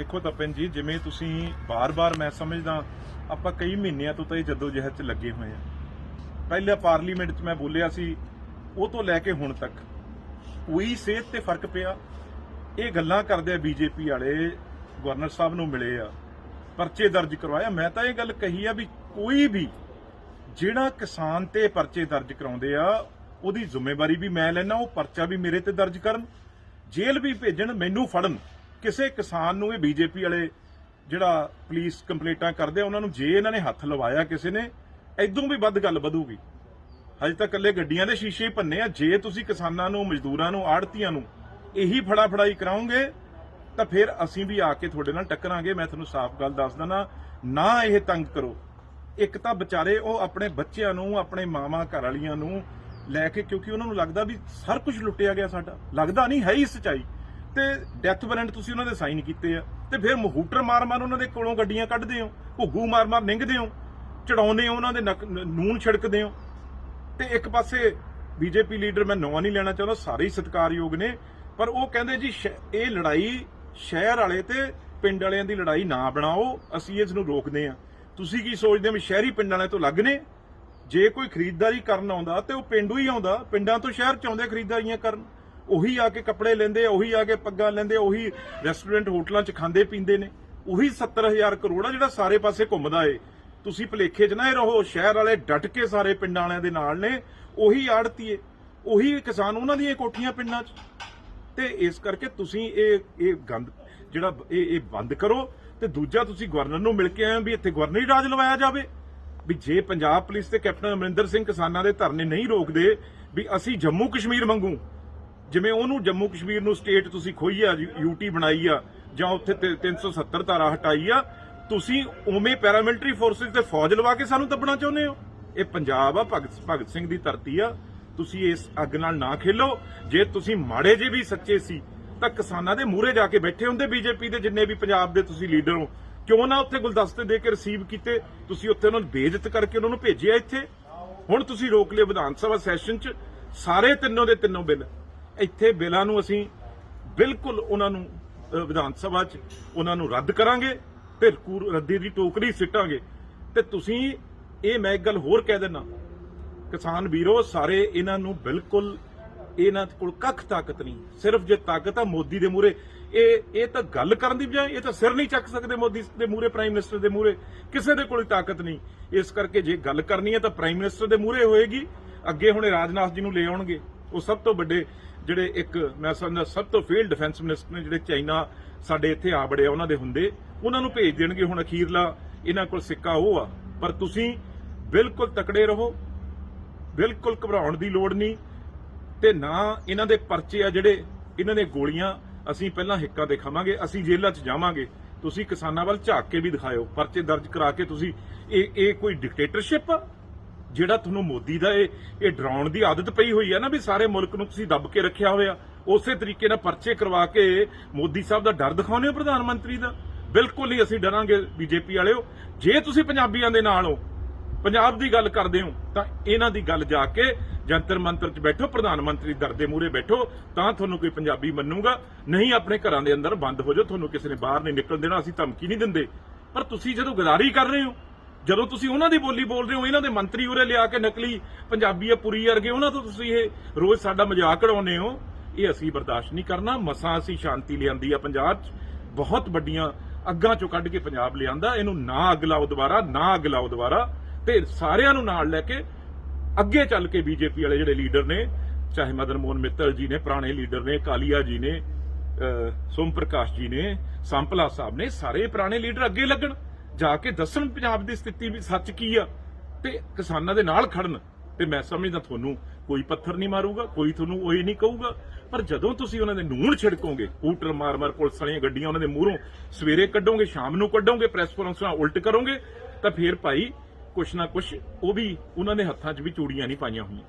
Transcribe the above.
ਦੇਖੋ ਤਪਨ ਜੀ, ਜਿਵੇਂ ਤੁਸੀਂ ਬਾਰ-ਬਾਰ ਮੈਂ ਸਮਝਦਾ, ਆਪਾਂ ਕਈ ਮਹੀਨਿਆਂ ਤੋਂ ਤਾਂ ਇਹ ਜੱਦੋ ਜਹਿਦ 'ਚ ਲੱਗੇ ਹੋਏ ਆ ਪਹਿਲਾਂ ਪਾਰਲੀਮੈਂਟ 'ਚ ਮੈਂ ਬੋਲਿਆ ਸੀ, ਉਹ ਤੋਂ ਲੈ ਕੇ ਹੁਣ ਤੱਕ ਕੋਈ ਸਿਹਤ ਤੇ ਫ਼ਰਕ ਪਿਆ? ਇਹ ਗੱਲਾਂ ਕਰਦੇ ਆ ਬੀਜੇਪੀ ਵਾਲੇ, ਗਵਰਨਰ ਸਾਹਿਬ ਨੂੰ ਮਿਲੇ ਆ, ਪਰਚੇ ਦਰਜ ਕਰਵਾਇਆ ਮੈਂ ਤਾਂ ਇਹ ਗੱਲ ਕਹੀ ਆ ਵੀ ਕੋਈ ਵੀ ਜਿਹੜਾ ਕਿਸਾਨ ਤੇ ਪਰਚੇ ਦਰਜ ਕਰਾਉਂਦੇ ਆ, ਉਹਦੀ ਜ਼ਿੰਮੇਵਾਰੀ ਵੀ ਮੈਂ ਲੈਣਾ ਉਹ ਪਰਚਾ ਵੀ ਮੇਰੇ ਤੇ ਦਰਜ ਕਰਨ, ਜੇਲ੍ਹ ਵੀ ਭੇਜਣ, ਮੈਨੂੰ ਫੜਨ। ਕਿਸੇ ਕਿਸਾਨ ਨੂੰ ਇਹ ਬੀਜੇਪੀ ਵਾਲੇ ਜਿਹੜਾ ਪੁਲਿਸ ਕੰਪਲੇਂਟਾਂ ਕਰਦੇ ਆ, ਉਹਨਾਂ ਨੂੰ ਜੇ ਇਹਨਾਂ ਨੇ ਹੱਥ ਲਵਾਇਆ ਕਿਸੇ ਨੇ ਐਦੋਂ ਵੀ ਵੱਧ ਗੱਲ ਵਧੂਗੀ। ਹਜੇ ਤੱਕ ਇਕੱਲੇ ਗੱਡੀਆਂ ਦੇ ਸ਼ੀਸ਼ੇ ਹੀ ਭੰਨੇ ਆ, ਜੇ ਤੁਸੀਂ ਕਿਸਾਨਾਂ ਨੂੰ, ਮਜ਼ਦੂਰਾਂ ਨੂੰ, ਆੜਤੀਆਂ ਨੂੰ ਇਹੀ ਫੜਾ ਫੜਾਈ ਕਰਾਉਂਗੇ, ਤਾਂ ਫਿਰ ਅਸੀਂ ਵੀ ਆ ਕੇ ਤੁਹਾਡੇ ਨਾਲ ਟੱਕਰਾਂਗੇ। ਮੈਂ ਤੁਹਾਨੂੰ ਸਾਫ਼ ਗੱਲ ਦੱਸ ਦਣਾ ਨਾ ਇਹ ਤੰਗ ਕਰੋ। ਇੱਕ ਤਾਂ ਵਿਚਾਰੇ ਉਹ ਆਪਣੇ ਬੱਚਿਆਂ ਨੂੰ, ਆਪਣੇ ਮਾਵਾਂ ਘਰ ਵਾਲੀਆਂ ਨੂੰ ਲੈ ਕੇ, ਕਿਉਂਕਿ ਉਹਨਾਂ ਨੂੰ ਲੱਗਦਾ ਵੀ ਸਰ ਕੁਝ ਲੁੱਟਿਆ ਗਿਆ ਸਾਡਾ। ਲੱਗਦਾ ਨਹੀਂ ਹੈ ਹੀ ਸਚਾਈ। ਤੇ ਡੈਥ ਵਾਰੰਟ ਤੁਸੀਂ ਉਹਨਾਂ ਦੇ ਸਾਈਨ ਕੀਤੇ ਆ। ਤੇ ਫਿਰ ਮਹੂਟਰ ਮਾਰ ਮਾਰ ਉਹਨਾਂ ਦੇ ਕੋਲੋਂ ਗੱਡੀਆਂ ਕੱਢਦੇ ਹੋ, ਘੁੱਗੂ ਮਾਰ ਮਾਰ ਨਿੰਗਦੇ ਹੋ, ਚੜਾਉਂਦੇ ਹੋ ਉਹਨਾਂ ਦੇ ਨੱਕ- ਨੂਨ ਛਿੜਕਦੇ ਹੋ। ਤੇ ਇੱਕ ਪਾਸੇ ਬੀਜੇਪੀ ਲੀਡਰ ਮੈਂ ਨਾਂ ਨਹੀਂ ਲੈਣਾ ਚਾਹੁੰਦਾ, ਸਾਰੇ ਹੀ ਸਤਿਕਾਰਯੋਗ ਨੇ, ਪਰ ਉਹ ਕਹਿੰਦੇ ਜੀ ਸ਼ਹਿ- ਇਹ ਲੜਾਈ ਸ਼ਹਿਰ ਵਾਲੇ ਤੇ ਪਿੰਡ ਵਾਲਿਆਂ ਦੀ ਲੜਾਈ ਨਾ ਬਣਾਓ, ਅਸੀਂ ਇਸ ਨੂੰ ਰੋਕਦੇ ਆ ਤੁਸੀਂ ਕੀ ਸੋਚਦੇ ਹੋ ਵੀ ਸ਼ਹਿਰੀ ਪਿੰਡ ਵਾਲਿਆਂ ਤੋਂ ਲੱਗ ਨੇ? ਜੇ ਕੋਈ ਖਰੀਦਦਾਰੀ ਕਰਨ ਆਉਂਦਾ ਤੇ ਉਹ ਪਿੰਡੂ ਹੀ ਆਉਂਦਾ, ਪਿੰਡਾਂ ਤੋਂ ਸ਼ਹਿਰ ਚ ਆਉਂਦੇ ਖਰੀਦਦਾਰੀਆਂ ਕਰਨ। ਉਹੀ ਆ ਕੇ ਕੱਪੜੇ ਲੈਂਦੇ ਉਹੀ ਆ ਕੇ ਪੱਗਾਂ ਲੈਂਦੇ ਉਹੀ ਰੈਸਟੋਰੈਂਟ ਹੋਟਲਾਂ 'ਚ ਖਾਂਦੇ ਪੀਂਦੇ ਨੇ। ਉਹੀ 70000 ਕਰੋੜ ਆ ਜਿਹੜਾ ਸਾਰੇ ਪਾਸੇ ਘੁੰਮਦਾ ਏ। ਤੁਸੀਂ ਭਲੇਖੇ 'ਚ ਨਾ ਇਹ ਰਹੋ, ਸ਼ਹਿਰ ਵਾਲੇ ਡਟ ਕੇ ਸਾਰੇ ਪਿੰਡਾਂ ਵਾਲਿਆਂ ਦੇ ਨਾਲ ਨੇ, ਉਹੀ ਆੜਤੀਏ ਉਹੀ ਕਿਸਾਨ ਉਹਨਾਂ ਦੀਆਂ ਕੋਠੀਆਂ ਪਿੰਡਾਂ 'ਚ। ਤੇ ਇਸ ਕਰਕੇ ਤੁਸੀਂ ਇਹ ਇਹ ਗੰਦ, ਜਿਹੜਾ ਇਹ ਇਹ ਬੰਦ ਕਰੋ, ਤੇ ਦੂਜਾ ਤੁਸੀਂ ਗਵਰਨਰ ਨੂੰ ਮਿਲ ਕੇ ਆਏ ਹੋ ਵੀ ਇੱਥੇ ਗਵਰਨਰ ਹੀ ਰਾਜ ਲਵਾਇਆ ਜਾਵੇ। ਵੀ ਜੇ ਪੰਜਾਬ ਪੁਲਿਸ ਤੇ ਕੈਪਟਨ ਅਮਰਿੰਦਰ ਸਿੰਘ ਕਿਸਾਨਾਂ ਦੇ ਧਰਨੇ ਨਹੀਂ ਰੋਕਦੇ, ਵੀ ਅਸੀਂ ਜੰਮੂ ਕਸ਼ਮੀਰ ਮੰਗੂ ਜਿਵੇਂ ਉਹਨੂੰ ਜੰਮੂ ਕਸ਼ਮੀਰ ਨੂੰ ਸਟੇਟ ਤੁਸੀਂ ਖੋਈ ਆ ਯੂਟੀ ਬਣਾਈ ਆ, ਜਾਂ ਉੱਥੇ ਤੇ 370 ਧਾਰਾ ਹਟਾਈ ਆ, ਤੁਸੀਂ ਉਵੇਂ ਪੈਰਾਮਿਲਟਰੀ ਫੋਰਸਿਸ ਤੇ ਫੌਜ ਲਵਾ ਕੇ ਸਾਨੂੰ ਦੱਬਣਾ ਚਾਹੁੰਦੇ ਹੋ? ਇਹ ਪੰਜਾਬ ਆ, ਭਗਤ ਭਗਤ ਸਿੰਘ ਦੀ ਧਰਤੀ ਆ, ਤੁਸੀਂ ਇਸ ਅੱਗ ਨਾਲ ਨਾ ਖੇਲੋ। ਜੇ ਤੁਸੀਂ ਮਾੜੇ ਜੇ ਵੀ ਸੱਚੇ ਸੀ, ਤਾਂ ਕਿਸਾਨਾਂ ਦੇ ਮੂਹਰੇ ਜਾ ਕੇ ਬੈਠੇ ਹੁੰਦੇ ਬੀਜੇਪੀ ਦੇ ਜਿੰਨੇ ਵੀ ਪੰਜਾਬ ਦੇ ਤੁਸੀਂ ਲੀਡਰ ਹੋ। ਕਿਉਂ ਨਾ ਉੱਥੇ ਗੁਲਦਸਤੇ ਦੇ ਕੇ ਰਿਸੀਵ ਕੀਤੇ, ਤੁਸੀਂ ਉੱਥੇ ਉਹਨਾਂ ਨੂੰ ਬੇਇੱਜ਼ਤ ਕਰਕੇ ਉਹਨਾਂ ਨੂੰ ਭੇਜਿਆ ਇੱਥੇ? ਹੁਣ ਤੁਸੀਂ ਰੋਕ ਲਿਆ ਵਿਧਾਨ ਸਭਾ ਸੈਸ਼ਨ 'ਚ, ਸਾਰੇ ਤਿੰਨੋਂ ਦੇ ਤਿੰਨੋਂ ਬਿੱਲ। ਇੱਥੇ ਬਿੱਲਾਂ ਨੂੰ ਅਸੀਂ ਬਿਲਕੁਲ ਉਹਨਾਂ ਨੂੰ ਵਿਧਾਨ ਸਭਾ 'ਚ ਉਹਨਾਂ ਨੂੰ ਰੱਦ ਕਰਾਂਗੇ ਤੇ ਕੂਰ- ਰੱਦੀ ਦੀ ਟੋਕਰੀ ਸਿੱਟਾਂਗੇ। ਤੇ ਤੁਸੀਂ ਇਹ ਮੈਂ ਇੱਕ ਗੱਲ ਹੋਰ ਕਹਿ ਦਿੰਨਾ ਕਿਸਾਨ ਵੀਰੋ, ਸਾਰੇ ਇਹਨਾਂ ਨੂੰ ਬਿਲਕੁਲ ਇਹਨਾਂ ਕੋਲ ਕੱਖ ਤਾਕਤ ਨਹੀਂ। ਸਿਰਫ ਜੇ ਤਾਕਤ ਆ ਮੋਦੀ ਦੇ ਮੂਰੇ ਇਹ ਇਹ ਤਾਂ ਗੱਲ ਕਰਨ ਦੀ ਬਜਾਏ ਇਹ ਤਾਂ ਸਿਰ ਨਹੀਂ ਚੱਕ ਸਕਦੇ ਮੋਦੀ ਦੇ ਮੂਰੇ ਪ੍ਰਾਈਮ ਮਿਨਿਸਟਰ ਦੇ ਮੂਰੇ ਕਿਸੇ ਦੇ ਕੋਲ ਤਾਕਤ ਨਹੀਂ। ਇਸ ਕਰਕੇ ਜੇ ਗੱਲ ਕਰਨੀ ਹੈ ਤਾਂ ਪ੍ਰਾਈਮ ਮਿਨਿਸਟਰ ਦੇ ਮੂਰੇ ਹੋਏਗੀ। ਅੱਗੇ ਹੁਣੇ ਰਾਜਨਾਥ ਜੀ ਨੂੰ ਲੈ ਆਉਣਗੇ। ਉਹ ਸਭ ਤੋਂ ਵੱਡੇ ਜਿਹੜੇ ਇੱਕ ਮੈਂ ਸਮਝਦਾ ਸਭ ਤੋਂ ਫੀਲਡ ਡਿਫੈਂਸ ਮਿਨਿਸਟਰ ਨੇ ਜਿਹੜੇ ਚਾਈਨਾ ਸਾਡੇ ਇੱਥੇ ਆ ਬੜੇ ਆ ਉਹਨਾਂ ਦੇ ਹੁੰਦੇ, ਉਹਨਾਂ ਨੂੰ ਭੇਜ ਦੇਣਗੇ ਹੁਣ ਅਖੀਰਲਾ, ਇਹਨਾਂ ਕੋਲ ਸਿੱਕਾ ਉਹ ਆ। ਪਰ ਤੁਸੀਂ ਬਿਲਕੁਲ ਤਕੜੇ ਰਹੋ, ਬਿਲਕੁਲ ਘਬਰਾਉਣ ਦੀ ਲੋੜ ਨਹੀਂ, ਤੇ ਨਾ ਇਹਨਾਂ ਦੇ ਪਰਚੇ ਆ ਜਿਹੜੇ ਇਹਨਾਂ ਦੇ ਗੋਲੀਆਂ, ਅਸੀਂ ਪਹਿਲਾਂ ਹਿੱਕਾ 'ਤੇ ਖਾਵਾਂਗੇ, ਅਸੀਂ ਜੇਲ੍ਹਾਂ 'ਚ ਜਾਵਾਂਗੇ। ਤੁਸੀਂ ਕਿਸਾਨਾਂ ਵੱਲ ਝਾਕ ਕੇ ਵੀ ਦਿਖਾਇਓ, ਪਰਚੇ ਦਰਜ ਕਰਾ ਕੇ ਤੁਸੀਂ, ਇਹ ਇਹ ਕੋਈ ਡਿਕਟੇਟਰਸ਼ਿਪ ਆ? ਜਿਹੜਾ ਤੁਹਾਨੂੰ ਮੋਦੀ ਦਾ ਇਹ ਇਹ ਡਰਾਉਣ ਦੀ ਆਦਤ ਪਈ ਹੋਈ ਹੈ ਨਾ ਵੀ ਸਾਰੇ ਮੁਲਕ ਨੂੰ ਤੁਸੀਂ ਦੱਬ ਕੇ ਰੱਖਿਆ ਹੋਇਆ, ਉਸੇ ਤਰੀਕੇ ਨਾਲ ਪਰਚੇ ਕਰਵਾ ਕੇ ਮੋਦੀ ਸਾਹਿਬ ਦਾ ਡਰ ਦਿਖਾਉਂਦੇ ਹੋ ਪ੍ਰਧਾਨ ਮੰਤਰੀ ਦਾ? ਬਿਲਕੁਲ ਹੀ ਅਸੀਂ ਡਰਾਂਗੇ ਬੀਜੇਪੀ ਵਾਲਿਓ। ਜੇ ਤੁਸੀਂ ਪੰਜਾਬੀਆਂ ਦੇ ਨਾਲ ਹੋ, ਪੰਜਾਬ ਦੀ ਗੱਲ ਕਰਦੇ ਹੋ, ਤਾਂ ਇਹਨਾਂ ਦੀ ਗੱਲ ਜਾ ਕੇ ਜੰਤਰ ਮੰਤਰ 'ਚ ਬੈਠੋ, ਪ੍ਰਧਾਨ ਮੰਤਰੀ ਦਰ ਦੇ ਮੂਹਰੇ ਬੈਠੋ, ਤਾਂ ਤੁਹਾਨੂੰ ਕੋਈ ਪੰਜਾਬੀ ਮੰਨੂਗਾ। ਨਹੀਂ, ਆਪਣੇ ਘਰਾਂ ਦੇ ਅੰਦਰ ਬੰਦ ਹੋ ਜਾਓ, ਤੁਹਾਨੂੰ ਕਿਸੇ ਨੇ ਬਾਹਰ ਨਹੀਂ ਨਿਕਲਣ ਦੇਣਾ, ਅਸੀਂ ਧਮਕੀ ਨਹੀਂ ਦਿੰਦੇ। ਪਰ ਤੁਸੀਂ ਜਦੋਂ ਗਦਾਰੀ ਕਰ ਰਹੇ ਹੋ ਜਦੋਂ ਤੁਸੀਂ ਉਹਨਾਂ ਦੀ ਬੋਲੀ ਬੋਲਦੇ ਹੋ, ਇਹਨਾਂ ਦੇ ਮੰਤਰੀ ਉਰੇ ਲਿਆ ਕੇ ਨਕਲੀ ਪੰਜਾਬੀ ਆ, ਪੁਰੀ ਵਰਗੇ, ਉਹਨਾਂ ਤੋਂ ਤੁਸੀਂ ਇਹ ਰੋਜ਼ ਸਾਡਾ ਮਜ਼ਾਕ ਉਡਾਉਂਦੇ ਹੋ। ਇਹ ਅਸੀਂ ਬਰਦਾਸ਼ਤ ਨਹੀਂ ਕਰਨਾ। ਮਸਾਂ ਅਸੀਂ ਸ਼ਾਂਤੀ ਲਿਆਂਦੀ ਆ ਪੰਜਾਬ 'ਚ। ਬਹੁਤ ਵੱਡੀਆਂ ਅੱਗਾਂ ਚੋਂ ਕੱਢ ਕੇ ਪੰਜਾਬ ਲਿਆਂਦਾ। ਇਹਨੂੰ ਨਾ ਅੱਗ ਲਾਓ ਦੁਬਾਰਾ, ਨਾ ਅੱਗ ਲਾਓ ਦੁਬਾਰਾ। ਤੇ ਸਾਰਿਆਂ ਨੂੰ ਨਾਲ ਲੈ ਕੇ ਅੱਗੇ ਚੱਲ ਕੇ ਬੀਜੇਪੀ ਵਾਲੇ ਜਿਹੜੇ ਲੀਡਰ ਨੇ, ਚਾਹੇ ਮਦਨ ਮੋਹਨ ਮਿੱਤਲ ਜੀ ਨੇ, ਪੁਰਾਣੇ ਲੀਡਰ ਨੇ, ਕਾਲੀਆ ਜੀ ਨੇ ਸੋਮ ਪ੍ਰਕਾਸ਼ ਜੀ ਨੇ, ਸੰਪਲਾ ਸਾਹਿਬ ਨੇ, ਸਾਰੇ ਪੁਰਾਣੇ ਲੀਡਰ ਅੱਗੇ ਲੱਗਣ। ਜਾ ਕੇ ਦੱਸਣ ਪੰਜਾਬ ਦੀ ਸਥਿਤੀ ਵੀ ਸੱਚ ਕੀ ਆ ਤੇ ਕਿਸਾਨਾਂ ਦੇ ਨਾਲ ਖੜਨ, ਤੇ ਮੈਂ ਸਮਝਦਾ ਤੁਹਾਨੂੰ ਕੋਈ ਪੱਥਰ ਨਹੀਂ ਮਾਰੂਗਾ, ਕੋਈ ਤੁਹਾਨੂੰ ਉਹੀ ਨਹੀਂ ਕਹੂਗਾ। ਪਰ ਜਦੋਂ ਤੁਸੀਂ ਉਹਨਾਂ ਦੇ ਨੂਣ ਛਿੜਕੋਗੇ ਹੂਟਰ ਮਾਰ ਮਾਰ ਪੁਲਿਸ ਵਾਲੀਆਂ ਗੱਡੀਆਂ ਉਹਨਾਂ ਦੇ ਮੂਹਰੋਂ ਸਵੇਰੇ ਕੱਢੋਗੇ, ਸ਼ਾਮ ਨੂੰ ਕੱਢੋਗੇ, ਪ੍ਰੈਸ ਕਾਨਫਰੰਸ ਨਾਲ ਉਲਟ ਕਰੋਗੇ, ਤਾਂ ਫੇਰ ਭਾਈ ਕੁਛ ਨਾ ਕੁਛ ਉਹ ਵੀ ਉਹਨਾਂ ਦੇ ਹੱਥਾਂ 'ਚ ਵੀ ਚੂੜੀਆਂ ਨਹੀਂ ਪਾਈਆਂ ਹੋਈਆਂ।